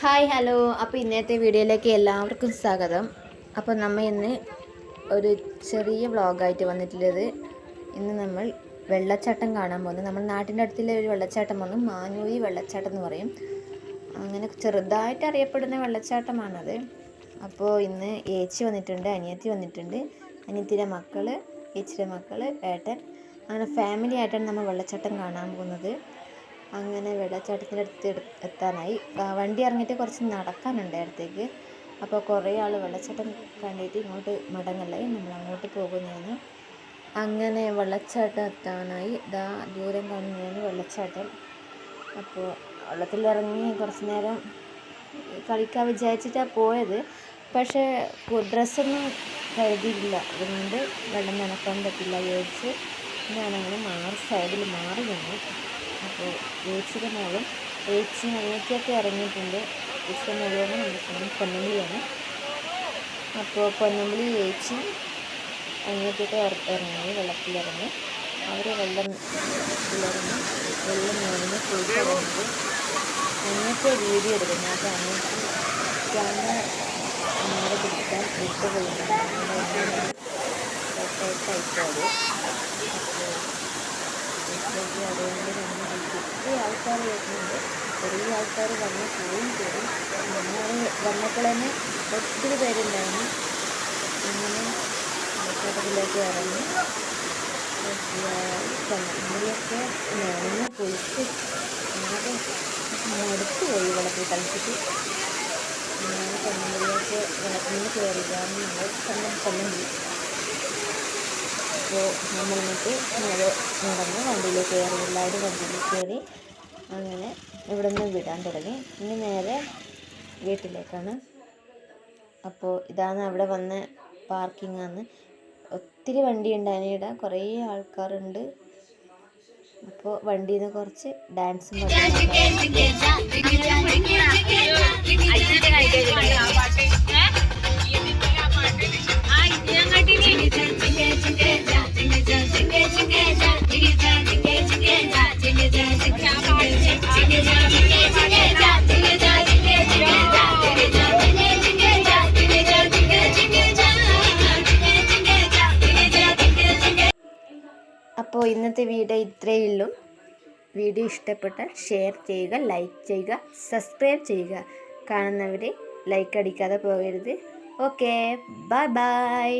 Hi hello. അപ്പോൾ ഇന്നത്തെ വീഡിയോയിലേക്ക് എല്ലാവർക്കും സ്വാഗതം. അപ്പോൾ നമ്മൾ ഇന്ന് ഒരു ചെറിയ വ്ളോഗായിട്ട് വന്നിട്ടുള്ളത് ഇന്ന് നമ്മൾ വെള്ളച്ചാട്ടം കാണാൻ പോകുന്നു. നമ്മൾ നാട്ടിന്റെ അടുത്തുള്ള ഒരു വെള്ളച്ചാട്ടം വന്നു. മാനൂയി വെള്ളച്ചാട്ടം എന്ന് പറയും. അങ്ങനെ ചെറുതായിട്ട് അറിയപ്പെടുന്ന വെള്ളച്ചാട്ടമാണത്. അപ്പോൾ ഇന്ന് ഏച്ചി വന്നിട്ടുണ്ട് അനിയത്തി വന്നിട്ടുണ്ട്. അനിയത്തിയുടെ മക്കൾ ഏച്ചിയുടെ മക്കൾ ഏട്ടൻ. അങ്ങനെ ഫാമിലി ആയിട്ടാണ് നമ്മൾ വെള്ളച്ചാട്ടം കാണാൻ പോകുന്നത്. അങ്ങനെ വെള്ളച്ചാട്ടത്തിന്റെ അടുത്ത് എത്താനായി. വണ്ടി ഇറങ്ങിയിട്ട് കുറച്ച് നടക്കാനുണ്ട് അടുത്തേക്ക്. അപ്പോൾ കുറേ ആൾ വെള്ളച്ചാട്ടം കണ്ടിട്ട് ഇങ്ങോട്ട് മടങ്ങലായി. നമ്മൾ അങ്ങോട്ട് പോകുന്നതാണ്. അങ്ങനെ വെള്ളച്ചാട്ടം എത്താനായി. ഇതാ ദൂരം കാണുന്നതാണ് വെള്ളച്ചാട്ടം. അപ്പോൾ വെള്ളത്തിലിറങ്ങി കുറച്ച് നേരം കളിക്കാൻ വിചാരിച്ചിട്ടാണ് പോയത്. പക്ഷേ ഡ്രസ്സൊന്നും കരുതിയില്ല. അതുകൊണ്ട് വെള്ളം നനക്കാൻ പറ്റില്ല വിചാരിച്ച് ഞാനങ്ങനെ മാറി സൈഡിൽ മാറി നിന്നു. അപ്പോൾ ഏച്ചിയുടെ മോളും ഏച്ചി അനിയത്തിയൊക്കെ ഇറങ്ങിയിട്ടുണ്ട്. ഏച്ചിയുടെ മോളും നമ്മുടെ സ്വന്തം പൊന്നമ്പിളിയാണ്. അപ്പോൾ പൊന്നമ്പിളി ഏച്ചി ഇറ- ഇറങ്ങി വെള്ളത്തിലിറങ്ങി. അവർ വെള്ളം ഇറങ്ങി വെള്ളം നിറഞ്ഞ് കുളിച്ച് വന്നത് അനിയത്തെ വീഡിയോ എടുക്കുന്നു. അപ്പോൾ അനിയത്തി ക്യാമറ നമ്മുടെ പിടിക്കാൻ ഇഷ്ടപ്പെടുന്നുണ്ട് അപ്പോൾ അതുകൊണ്ട് ആൾക്കാർ വരുന്നുണ്ട്. കുറേ ആൾക്കാർ വന്ന് പോയും ചെയ്യും. നമ്മൾ വന്നപ്പോൾ തന്നെ ഒത്തിരി പേരുണ്ടായിരുന്നു. അങ്ങനെ വെള്ളച്ചാട്ടത്തിലേക്ക് ഇറങ്ങി. കണ്ണുകളിയൊക്കെ നനഞ്ഞ് കുളിച്ച് ആകെ മടുത്ത് പോയി വെള്ളത്തിൽ കളിച്ചിട്ട് ഞങ്ങൾ കണ്ണുകളിലേക്ക് വെള്ളത്തിൽ നിന്ന് കയറിയതാണ് നമ്മൾ സ്വന്തം കൊല്ലം അപ്പോൾ നമ്മൾ എന്നിട്ട് നേരെ നടന്ന് വണ്ടിയിലേക്ക് കയറി. എല്ലാവരും വണ്ടിയിൽ കയറി. അങ്ങനെ ഇവിടെ നിന്ന് വിടാൻ തുടങ്ങി. ഇനി നേരെ വീട്ടിലേക്കാണ്. അപ്പോൾ ഇതാണ് അവിടെ വന്ന പാർക്കിംഗ് ആണ്. ഒത്തിരി വണ്ടി ഉണ്ട് അതിനിടെ കുറേ ആൾക്കാരുണ്ട്. അപ്പോൾ വണ്ടിയിൽ നിന്ന് കുറച്ച് ഡാൻസും അപ്പോൾ ഇന്നത്തെ വീഡിയോ ഇത്രയേ ഉള്ളൂ. വീഡിയോ ഇഷ്ടപ്പെട്ടാൽ ഷെയർ ചെയ്യുക ലൈക്ക് ചെയ്യുക സബ്സ്ക്രൈബ് ചെയ്യുക. കാണുന്നവരെ ലൈക്ക് അടിക്കാതെ പോകരുത്. Okay bye bye